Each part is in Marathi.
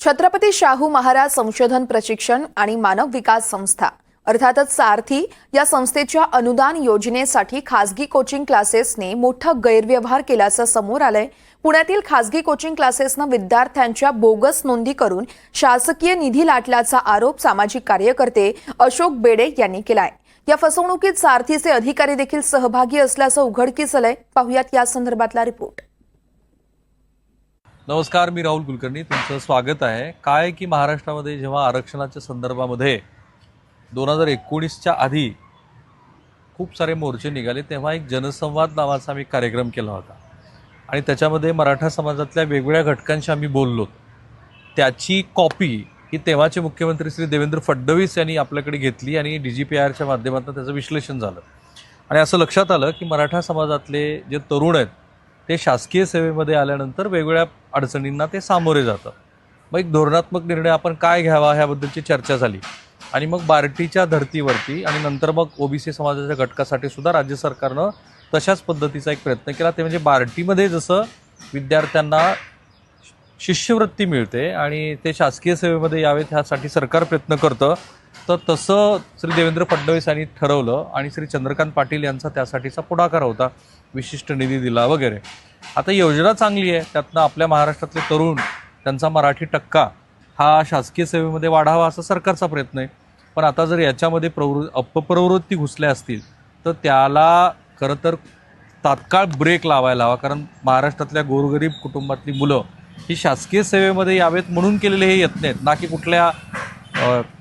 छत्रपती शाहू महाराज संशोधन प्रशिक्षण आणि मानव विकास संस्था अर्थातच सारथी या संस्थेच्या अनुदान योजनेसाठी खासगी कोचिंग क्लासेसने मोठा गैरव्यवहार केल्याचं समोर आलंय. पुण्यातील खासगी कोचिंग क्लासेसनं विद्यार्थ्यांच्या बोगस नोंदी करून शासकीय निधी लाटल्याचा आरोप सामाजिक कार्यकर्ते अशोक बेडे यांनी केलाय. या फसवणुकीत सारथीचे अधिकारी देखील सहभागी असल्याचं उघडकीस आलंय. पाहुयात या संदर्भातला रिपोर्ट नमस्कार मी राहुल कुलकर्णी. तुमचं स्वागत आहे. काय की महाराष्ट्रामध्ये जेव्हा आरक्षणाच्या संदर्भामध्ये दोन हजार एकोणीसच्या आधी खूप सारे मोर्चे निघाले तेव्हा एक जनसंवाद नावाचा आम्ही कार्यक्रम केला होता. आणि त्याच्यामध्ये मराठा समाजातल्या वेगवेगळ्या घटकांशी आम्ही बोललो. त्याची कॉपी ही तेव्हाचे मुख्यमंत्री श्री देवेंद्र फडणवीस यांनी आपल्याकडे घेतली आणि डी जी पी आरच्या माध्यमातून त्याचं विश्लेषण झालं. आणि असं लक्षात आलं की मराठा समाजातले जे तरुण आहेत ते शासकीय सेवेमध्ये आल्यानंतर वेगवेगळ्या अडचणींना ते सामोरे जातं. मग एक धोरणात्मक निर्णय आपण काय घ्यावा ह्याबद्दलची चर्चा झाली. आणि मग बार्टीच्या धर्तीवरती आणि नंतर मग ओबीसी समाजाच्या घटकासाठी सुद्धा राज्य सरकारनं तशाच पद्धतीचा एक प्रयत्न केला. ते म्हणजे बार्टीमध्ये जसं विद्यार्थ्यांना शिष्यवृत्ती मिळते आणि ते शासकीय सेवेमध्ये यावेत ह्यासाठी सरकार प्रयत्न करतं तर तसं श्री देवेंद्र फडणवीस यांनी ठरवलं आणि श्री चंद्रकांत पाटील यांचा त्यासाठीचा पुढाकार होता. विशिष्ट निधी दिला वगैरे. आता योजना चांगली आहे. त्यातनं आपल्या महाराष्ट्रातले तरुण त्यांचा मराठी टक्का हा शासकीय सेवेमध्ये वाढावा असा सरकारचा प्रयत्न आहे. पण आता जर याच्यामध्ये प्रवृ अपप्रवृत्ती घुसल्या असतील तर त्याला खरं तर तात्काळ ब्रेक लावायला हवा. कारण महाराष्ट्रातल्या गोरगरीब कुटुंबातली मुलं ही शासकीय सेवेमध्ये यावेत म्हणून केलेले हे यत्न आहेत. ना की कुठल्या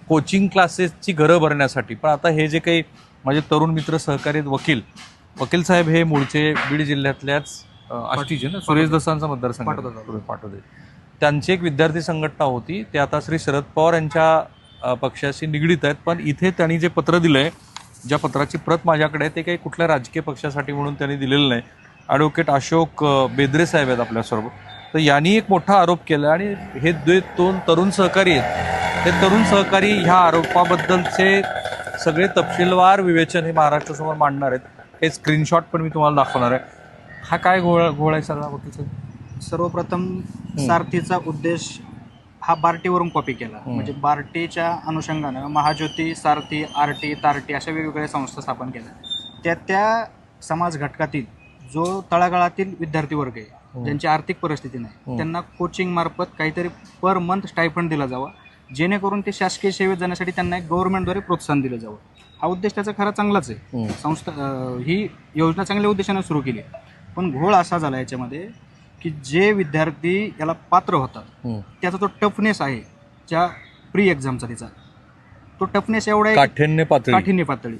कोचिंग क्लासेसची घरं भरण्यासाठी. पण आता हे जे काही माझे तरुण मित्र सहकारी वकील वकील साहेब हे मूळचे बीड जिल्ह्यातल्याच आष्टीचे ना सुरेश दसांचा मतदारसंघ आहे. पाटोदे त्यांची एक विद्यार्थी संघटना होती ते आता श्री शरद पवार यांच्या पक्षाशी निगडीत आहेत पण इथे त्यांनी जे पत्र दिलंय ज्या पत्राची प्रत माझ्याकडे आहे ते काही कुठल्या राजकीय पक्षासाठी म्हणून त्यांनी दिलेलं नाही. ॲडव्होकेट अशोक बेद्रे साहेब आहेत आपल्यासोबत तर यांनी एक मोठा आरोप केला आणि हे जे दोन तरुण सहकारी आहेत ते तरुण सहकारी ह्या आरोपाबद्दलचे सगळे तपशीलवार विवेचन हे महाराष्ट्रासमोर मांडणार आहेत. हे स्क्रीनशॉट पण मी तुम्हाला दाखवणार आहे. हा काय घोळ घोळ आहे सगळा वकील सर्वप्रथम सारथीचा उद्देश हा बार्टीवरून कॉपी केला. म्हणजे बार्टीच्या अनुषंगानं महाज्योती सारथी आरटी तारटी अशा वेगवेगळ्या संस्था स्थापन केल्या. त्या त्या समाज घटकातील जो तळागाळातील विद्यार्थी वर्ग आहे ज्यांची आर्थिक परिस्थिती नाही त्यांना कोचिंग मार्फत काहीतरी पर मंथ स्टायफंड दिला जावा. जेणेकरून ते शासकीय सेवेत जाण्यासाठी त्यांना एक गव्हर्नमेंटद्वारे प्रोत्साहन दिलं जावं. हा उद्देश त्याचा खरा चांगलाच आहे. संस्था अं, ही योजना चांगल्या उद्देशानं सुरू केली. पण घोळ असा झाला याच्यामध्ये की जे विद्यार्थी याला पात्र होतात त्याचा तो टफनेस आहे ज्या प्री एक्झामचा तिचा तो टफनेस एवढा आहे काठिण्य पातळी. काठिण्य पातळी.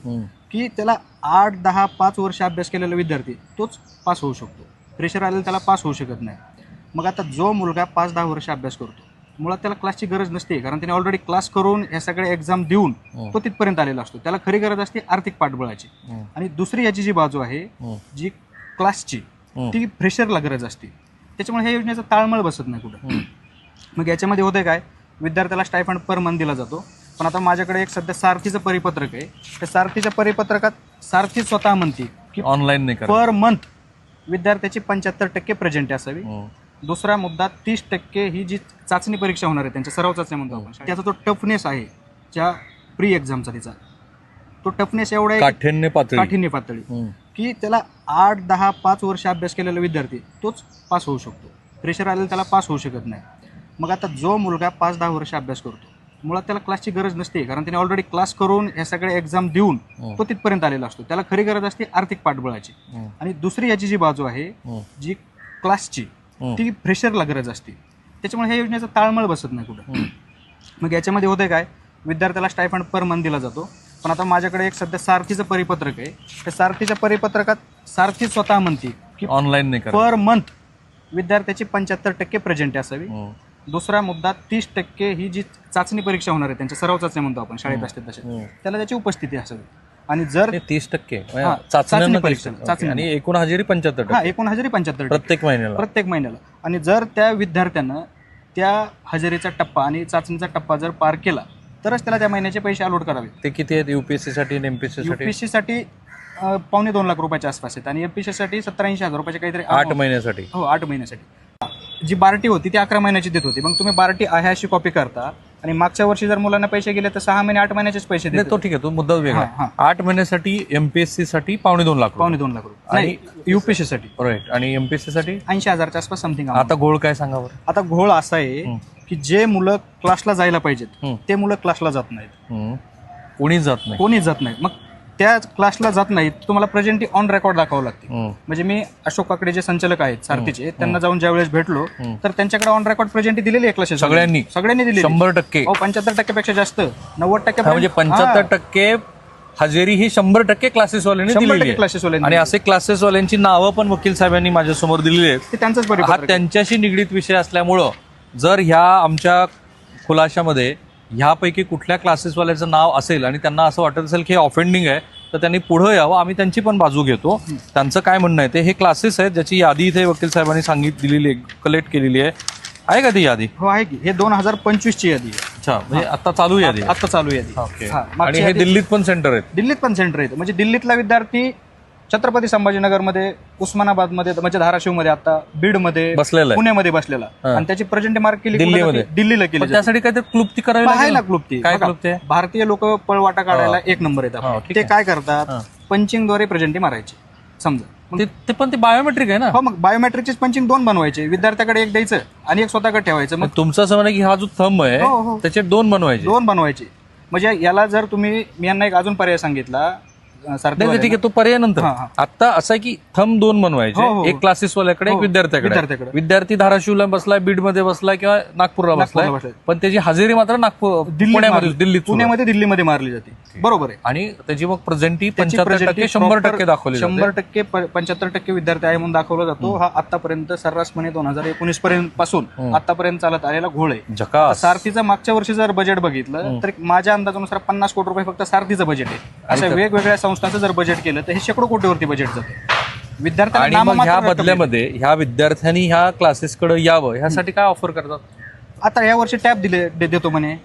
की त्याला आठ दहा पाच वर्ष अभ्यास केलेला विद्यार्थी तोच पास होऊ शकतो. प्रेशर आलेला त्याला पास होऊ शकत नाही. मग आता जो मुलगा पाच दहा वर्ष अभ्यास करतो मुळात त्याला क्लासची गरज नसते कारण त्याने ऑलरेडी क्लास करून ह्या सगळ्या एक्झाम देऊन तो तिथपर्यंत आलेला असतो. त्याला खरी गरज असते आर्थिक पाठबळाची. आणि दुसरी याची जी बाजू आहे जी क्लासची ती फ्रेशरला गरज असते. त्याच्यामुळे ह्या योजनेचा ताळमेळ बसत नाही कुठं. मग याच्यामध्ये होते काय विद्यार्थ्याला स्टायफंड पर मंथ दिला जातो. पण आता माझ्याकडे एक सध्या सारथीचं परिपत्रक आहे. त्या सारथीच्या परिपत्रकात सारथी स्वतः म्हणते की ऑनलाईन नाही पर मंथ विद्यार्थ्याची पंच्याहत्तर टक्के प्रेझेंट असावी. दुसरा मुद्दा तीस टक्के ही जी चाचणी परीक्षा होणार आहे त्यांच्या सराव चाचणी म्हणतो आपण त्याचा तो टफनेस आहे ज्या प्री एक्झामचा तिचा. तो टफनेस एवढा आहे काठिण्य पातळी. काठिण्य पातळी. की त्याला आठ दहा पाच वर्ष अभ्यास केलेला विद्यार्थी तोच पास होऊ शकतो. प्रेशर आलेला त्याला पास होऊ शकत नाही. मग आता जो मुलगा पाच दहा वर्ष अभ्यास करतो मुळात त्याला क्लासची गरज नसते कारण त्याने ऑलरेडी क्लास करून ह्या सगळ्या एक्झाम देऊन तो तिथपर्यंत आलेला असतो. त्याला खरी गरज असते आर्थिक पाठबळाची. आणि दुसरी याची जी बाजू आहे जी क्लासची ती फ्रेशरला गरज असते. त्याच्यामुळे ह्या योजनेचा ताळमेळ बसत नाही कुठं. मग याच्यामध्ये होते काय? विद्यार्थ्याला स्टायफंड पर मंथ दिला जातो. पण आता माझ्याकडे एक सध्या सारथीचं परिपत्रक आहे. त्या सारथीच्या परिपत्रकात सारथी स्वतः म्हणते की ऑनलाईन नाही करा पर मंथ विद्यार्थ्याची पंच्याहत्तर टक्के प्रेझेंट असावी. दुसरा मुद्दा तीस टक्के ही जी चाचणी परीक्षा होणार आहे त्यांच्या सराव चाचणी म्हणतो आपण शाळेत असते तसे. त्याला त्याची उपस्थिती असावी. आणि जर तीस टक्के. हा, चाचण्यांना चाचणी परीक्षा परीक्षा, ओके. चाचणी. आणि एकूण हजेरी पंच्याहत्तर हा टक्के. एकूण हजेरी पंच्याहत्तर प्रत्येक महिन्याला. प्रत्येक महिन्याला. आणि जर त्या विद्यार्थ्यानं त्या हजेरीचा टप्पा आणि चाचणीचा टप्पा जर पार केला तरच त्याला त्या महिन्याचे पैसे अलॉट करावे. ते किती आहेत? युपीएससी साठी आणि एमपीएससी साठी? युपीएससी साठी अं, पावणे दोन लाख रुपयाच्या आसपास आहेत. आणि एमपीएससी साठी सत्तर ऐंशी हजार रुपयाचे काहीतरी आठ महिन्यासाठी. हो आठ महिन्यासाठी. जी बार्टी होती ती अकरा महिन्याची देत होती. मग तुम्ही बार्टी आहे अशी कॉपी करता. आणि मागच्या वर्षी जर मुलांना पैसे गेले तर सहा महिने आठ महिन्याचेच पैसे नाही देतो तो ठीक आहे तो मुद्दा वेगळा. हा, हा. आठ महिन्यासाठी एमपीएससी साठी पावणे दोन लाख पावणे दोन लाख रुपये. आणि- नाही युपीएससी साठी. राईट आणि एमपीएससी साठी? ऐंशी हजारच्या आसपास समथिंग आता घोळ काय सांगा बरं? आता घोळ असा आहे. की जे मुलं क्लासला जायला पाहिजेत. ते मुलं क्लासला जात नाहीत. हम्म. कोणीच जात नाही. कोणीच जात नाहीत मग त्या क्लासला जात नाहीत तुम्हाला प्रेझेंटली ऑन रेकॉर्ड दाखवावं लागते हम्म. म्हणजे मी अशोक काकडे जे संचालक आहेत सारथीचे त्यांना जाऊन ज्या वेळेस भेटलो हं. तर त्यांच्याकडे ऑन रेकॉर्ड प्रेझेंटी दिलेली आहे क्लासेस सगळ्यांनी? सगळ्यांनी दिलेली. शंभर टक्के. हो पंच्याहत्तर टक्क्यापेक्षा जास्त. नव्वद टक्के हा, म्हणजे पंच्याहत्तर टक्के हजेरी ही शंभर टक्के क्लासेसवाल्यांनी दिलेली आहे. क्लासेसवाल्यांनी आणि असे क्लासेसवाल्यांची नावं पण वकील साहेबांनी माझ्यासमोर दिलेली आहेत. ते त्यांचंच हा. त्यांच्याशी निगडीत विषय असल्यामुळं जर ह्या आमच्या खुलाशामध्ये ह्यापैकी कुठल्या क्लासेसवाल्याचं नाव असेल आणि त्यांना असं वाटत असेल की हे ऑफेंडिंग आहे तर त्यांनी पुढं यावं. आम्ही त्यांची पण बाजू घेतो. त्यांचं काय म्हणणं आहे ते? हे क्लासेस आहेत ज्याची यादी इथे वकील साहेबांनी सांगित दिलेली आहे कलेक्ट केलेली आहे. आहे का ती यादी? हो आहे की. हे दोन हजार पंचवीस ची यादी आहे. अच्छा म्हणजे आता चालू यादी आहे. आता चालू यादी. ओके. हा, आणि हे यादी- दिल्लीत पण सेंटर आहेत. दिल्लीत पण सेंटर येतं म्हणजे दिल्लीतला विद्यार्थी छत्रपती संभाजीनगरमध्ये उस्मानाबादमध्ये म्हणजे धाराशिवमध्ये आता बीडमध्ये बसलेला आहे पुण्यामध्ये बसलेला हा. आणि त्याची प्रेझेंट मार्क केली कुठं दिल्लीमध्ये? जाते? दिल्लीला केली पण जाते. त्यासाठी काहीतरी क्लुप्ती करावी आहे लागेल ना ना? क्लुप्ती काय बघा, क्लुप्ती आहे भारतीय लोक पळवाटा काढायला एक नंबर येतात ठीक ते आहे. काय करतात हा. पंचिंगद्वारे प्रेझेंटी मारायची समजा मग- ते ते पण ते बायोमेट्रिक आहे ना हो मग बायोमेट्रिकचे पंचिंग दोन बनवायचे विद्यार्थ्याकडे एक द्यायचं आणि एक स्वतःकडे ठेवायचं मग मग तुमचं असं म्हणणं आहे की हा जो थंब आहे हो, हो. त्याचे दोन बनवायचे दोन बनवायचे म्हणजे याला जर तुम्ही मी यांना एक अजून पर्याय सांगितला नाही ठीक आहे तो पर्याय नंतर. हा, हा. आता असं आहे की थंब दोन बनवायचे. हो, हो, हो. एक क्लासेस वाल्याकडे एक हो, विद्यार्थ्याकडे. विद्यार्थ्याकडे. विद्यार्थी धाराशिवला बसलाय बीडमध्ये बसलाय किंवा नागपूरला नागपूरला बसलाय. बसलाय. पण त्याची हजेरी मात्र नागपूर पुण्यामध्ये मारली- दिल्लीत सुरू आहे. पुण्यामध्ये दिल्लीमध्ये मारली जाते. बरोबर आहे. आणि त्याची मग प्रेझेंटी त्याची पंच्याहत्तर presentation टक्के शंभर proper टक्के दाखवली शंभर जाते. टक्के पंच्याहत्तर टक्के विद्यार्थी आहे म्हणून दाखवला जातो. हा आतापर्यंत सर्रासपणे दोन हजार एकोणीस पर्यंत पासून आतापर्यंत चालत आलेला घोळ आहे. झकास. सारथीचं मागच्या वर्षी जर बजेट बघितलं तर माझ्या अंदाजानुसार पन्नास कोटी रुपये फक्त सारथीचं बजेट आहे. अशा वेगवेगळ्या संस्थांचं जर बजेट केलं तर हे शेकडो कोटीवरती बजेट जातं. विद्यार्थ्यांना मग नाममात्र ह्या रक्कम. बदल्यामध्ये ह्या विद्यार्थ्यांनी ह्या क्लासेसकडे यावं ह्यासाठी काय ऑफर करतात? आता या वर्षी टॅब दिले दे- देतो म्हणे.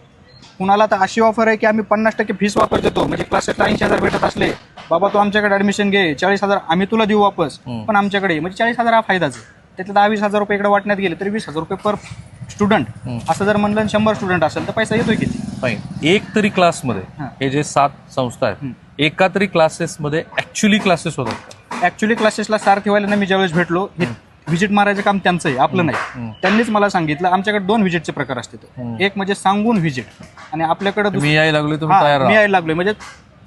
कुणाला तर अशी ऑफर आहे की आम्ही पन्नास टक्के फीस वापर देतो. म्हणजे क्लासेसला ऐंशी हजार भेटत असले बाबा तू आमच्याकडे ऍडमिशन घे चाळीस हजार आम्ही तुला देऊ वापस. पण आमच्याकडे ये. म्हणजे चाळीस हजार हा फायदाच आहे. त्यातले दहा वीस हजार रुपये इकडे वाटण्यात गेले तरी वीस हजार रुपये पर स्टुडंट असं जर म्हणलं आणि शंभर स्टुडंट असेल तर पैसा येतोय किती नाही? एक तरी क्लासमध्ये हा. हे जे सात संस्था आहेत तरी क्लासेसमध्ये ऍक्च्युली क्लासेस होतात? ऍक्च्युली क्लासेसला सारथीवाल्यांना मी ज्यावेळेस भेटलो हे व्हिजिट मारायचं काम त्यांचं आहे आपलं नाही. त्यांनीच मला सांगितलं आमच्याकडे दोन व्हिजिटचे प्रकार असतात. एक म्हणजे सांगून व्हिजिट आणि आपल्याकडे मी यायला लागलो तुम्ही हा, तयार मी राहा. यायला लागलोय म्हणजे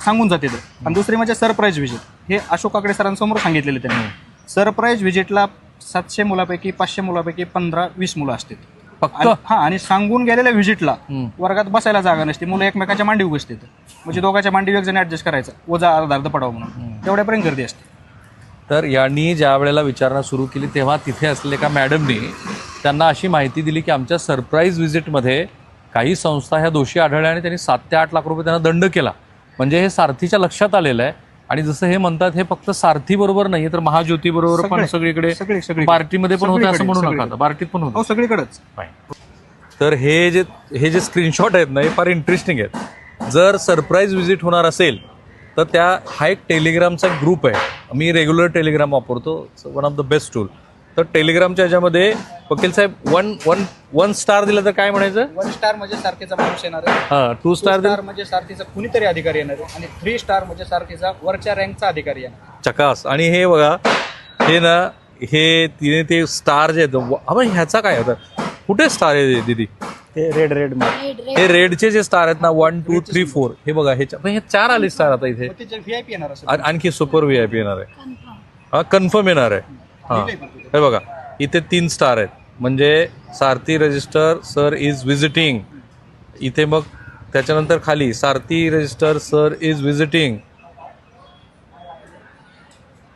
सांगून जाते ते. आणि दुसरी म्हणजे सरप्राईज व्हिजिट हे अशोक काकडे सरांसमोर सांगितलेले त्यांनी. सरप्राईज व्हिजिटला सातशे मुलापैकी पाचशे मुलापैकी पंधरा वीस मुलं असतात. फक्त? आणि- हा आणि सांगून गेलेल्या व्हिजिटला हम्म. वर्गात बसायला जागा नसते. मुलं एकमेकाच्या मांडी बसतात म्हणजे दोघांच्या मांडी एक जण ऍडजस्ट करायचा. वजा अर्धा अर्ध पडावं म्हणून. तेवढ्यापर्यंत गर्दी असते. तर यांनी ज्या वेळेला विचारणा सुरू केली तेव्हा तिथे असलेल्या एका मॅडमनी त्यांना अशी माहिती दिली की आमच्या सरप्राईज व्हिजिटमध्ये काही संस्था ह्या दोषी आढळल्या आणि त्यांनी सात ते आठ लाख रुपये त्यांना दंड केला. म्हणजे हे सारथीच्या लक्षात आलेलं आहे. आणि जसं हे म्हणतात हे फक्त सारथी बरोबर नाही तर महाज्योती बरोबर पण सगळे- सगळीकडे सगळी सगळी पार्टीमध्ये पण होतं असं म्हणू नका बार्टीत पण होतं. हो सगळीकडेच. तर हे जे हे जे स्क्रीनशॉट आहेत ना हे फार इंटरेस्टिंग आहेत. जर सरप्राईज व्हिजिट होणार असेल तर त्या हा एक टेलिग्रामचा ग्रुप आहे. मी रेग्युलर टेलिग्राम वापरतो. One of the best tool तर टेलिग्रामच्या ह्याच्यामध्ये वकील साहेब वन वन वन स्टार दिलं तर काय म्हणायचं? वन स्टार म्हणजे सारथीचा माणूस येणार. आहे हां टू स्टार दिलं. स्टार म्हणजे सारथीचा कुणीतरी अधिकारी येणार आहे आणि थ्री स्टार म्हणजे सारथीचा वरच्या रँकचा अधिकारी येणार. चकास. आणि हे बघा हे ना हे तिने ते स्टार जे आहेत व- ह्याचा काय होता? कुठे स्टार आहे दीदी? ते रेड रेड हे रेडचे जे स्टार आहेत ना वन टू थ्री फोर हे बघा हे चा- हे चार आले स्टार आता इथे. व्ही आय पी येणार असेल. आण- आणखी सुपर व्ही आय पी येणार आहे. हा कन्फर्म येणार आहे. हा. हे बघा इथे तीन स्टार आहेत. म्हणजे Sarathi register sir is visiting इथे मग त्याच्यानंतर खाली Sarathi register sir is visiting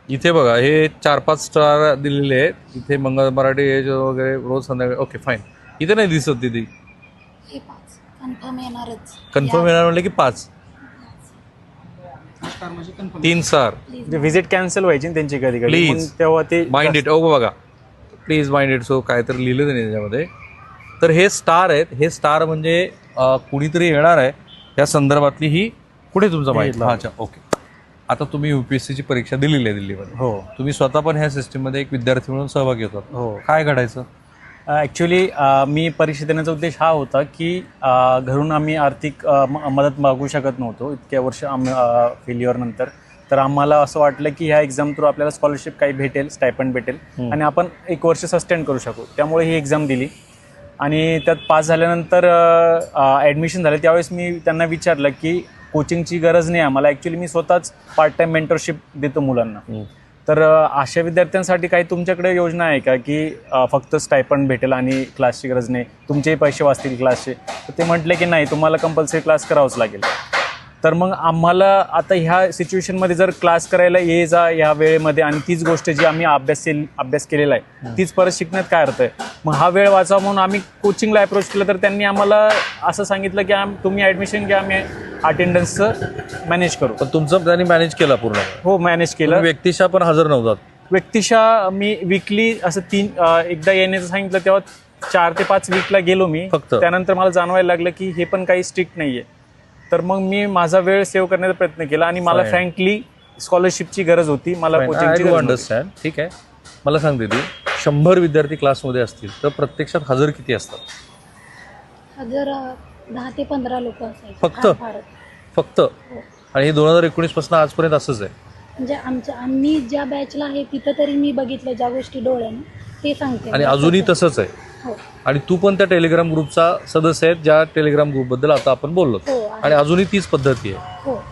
इथे बघा हे चार पाच स्टार दिलेले आहेत. इथे मंगळ मराठी हे जे वगैरे रोज संध्याकाळी ओके फाईन इथे नाही दिसत तिथे हे पाच. कन्फर्म येणारच. कन्फर्म येणार म्हणले की पाच. तीन स्टार व्हिजिट कॅन्सल व्हायची ना त्यांची कधी कधी Please. मग तेव्हा ते माइंड इट ओ बघा. प्लीज माइंड इट सो काहीतरी लिहिलं त्यांनी त्याच्यामध्ये. तर हे स्टार आहेत. हे स्टार म्हणजे अं, कुणीतरी येणार आहे. या संदर्भातली ही कुठे तुमचं माहिती. अच्छा ओके आता तुम्ही युपीएससीची परीक्षा दिलेली आहे दिल्लीमध्ये. हो. तुम्ही स्वतः पण ह्या सिस्टीममध्ये एक विद्यार्थी म्हणून सहभागी होतात. हो. काय घडायचं? ॲक्च्युली मी परीक्षा देण्याचा उद्देश हा होता की घरून आम्ही आर्थिक मदत मागू शकत नव्हतो इतक्या वर्ष आम फेल्युअरनंतर तर आम्हाला असं वाटलं की ह्या एक्झाम थ्रू आपल्याला स्कॉलरशिप काही भेटेल स्टायपंड भेटेल आणि आपण एक वर्ष सस्टेन करू शकू. त्यामुळे ही एक्झाम दिली. आणि त्यात पास झाल्यानंतर ॲडमिशन झालं. त्यावेळेस मी त्यांना विचारलं की कोचिंगची गरज नाही आम्हाला. ॲक्च्युली मी स्वतःच पार्ट टाईम मेंटरशिप देतो मुलांना. तर अशा विद्यार्थ्यांसाठी काही तुमच्याकडे योजना आहे का की फक्त स्टायपंड भेटेल आणि क्लासची गरज नाही? तुमचेही पैसे वाचतील क्लासचे तर ते म्हटले की नाही तुम्हाला कंपल्सरी क्लास करावाच लागेल. तर मग आम्हाला आता ह्या सिच्युएशनमध्ये जर क्लास करायला ये जा ह्या वेळेमध्ये आणि तीच गोष्ट जी आम्ही अभ्यास अभ्यास केलेला आहे तीच परत शिकण्यात काय अर्थ आहे? मग हा वेळ वाचावा म्हणून आम्ही कोचिंगला अप्रोच केलं तर त्यांनी आम्हाला असं सांगितलं की आम तुम्ही ॲडमिशन घ्या आम्ही अटेंडन्सचं मॅनेज करू. पण तुमचं त्यांनी मॅनेज केला पूर्ण. हो मॅनेज केलं. व्यक्तिशा पण हजर नव्हतात. व्यक्तिशा मी विकली असं तीन एकदा येण्याचं सांगितलं तेव्हा चार ते पाच वीकला गेलो मी. फक्त? त्यानंतर मला जाणवायला लागलं की हे पण काही स्ट्रिक्ट नाहीये. तर मग मी माझा वेळ सेव्ह करण्याचा प्रयत्न केला आणि मला Fine. फ्रँकली स्कॉलरशिपची गरज होती. मला आय कोचिंगची डू गरज नव्हती. अंडरस्टँड ठीक आहे. मला सांग दीदी शंभर विद्यार्थी क्लासमध्ये असतील तर प्रत्यक्षात हजर किती असतात? हजार अं, दहा ते पंधरा लोक असायचे. फक्त? फार. फक्त? आणि हे दोन हजार एकोणीसपासून आजपर्यंत असंच आहे? म्हणजे आमच्या आम्ही ज्या बॅचला आहे तिथं तरी मी बघितलं ज्या गोष्टी डोळ्याने ते सांगते. आणि अजूनही तसंच आहे? हो आणि तू पण त्या टेलिग्राम ग्रुपचा सदस्य आहे ज्या टेलिग्राम ग्रुपबद्दल आता आपण बोललो. हो. आणि अजूनही तीच पद्धती आहे. हो.